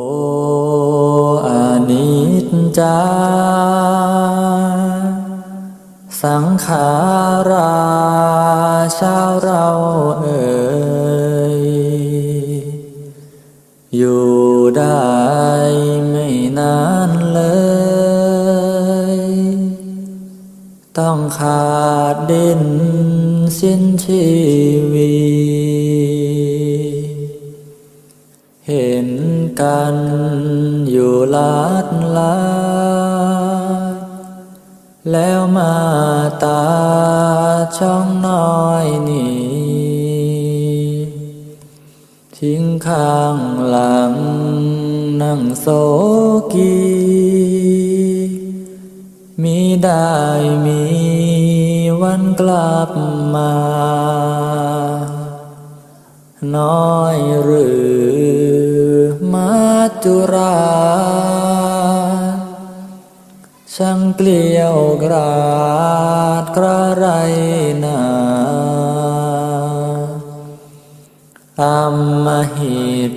โออานิจจา สังขาราชาวเราเอ่ยอยู่ได้ไม่นานเลย ต้องขาดดินสิ้นชีวิต เห็นกันอยู่ลาดลาดแล้วมาตาช่องน้อยนี่ทิ้งข้างหลังนั่งโซกี มีได้มีวันกลับมา น้อยหรือ จุราช่างเกลียวกราดกระไรนาอำมหิต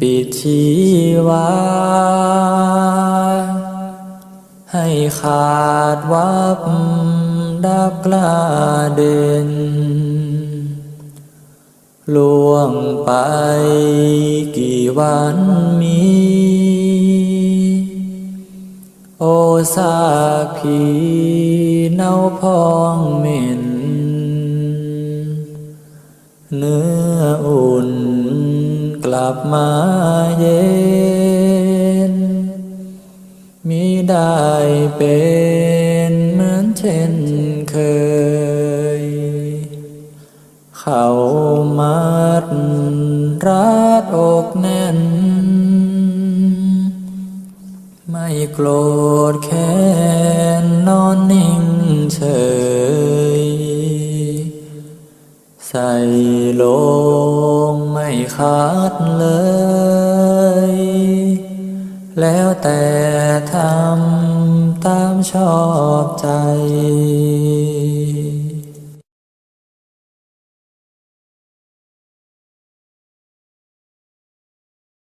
ปิชีวา ให้ขาดวับดับกล้าเด่นล่วงไปก วันมีโอซากผีเน่าพองเหม็น เนื้ออุ่นกลับมาเย็นมิได้เป็นเหมือนเช่นเคย เขา รัดอกแน่น ไม่โกรธแค้นนอนนิ่งเฉย ใส่ลงไม่ขาดเลย แล้วแต่ทำตามชอบใจ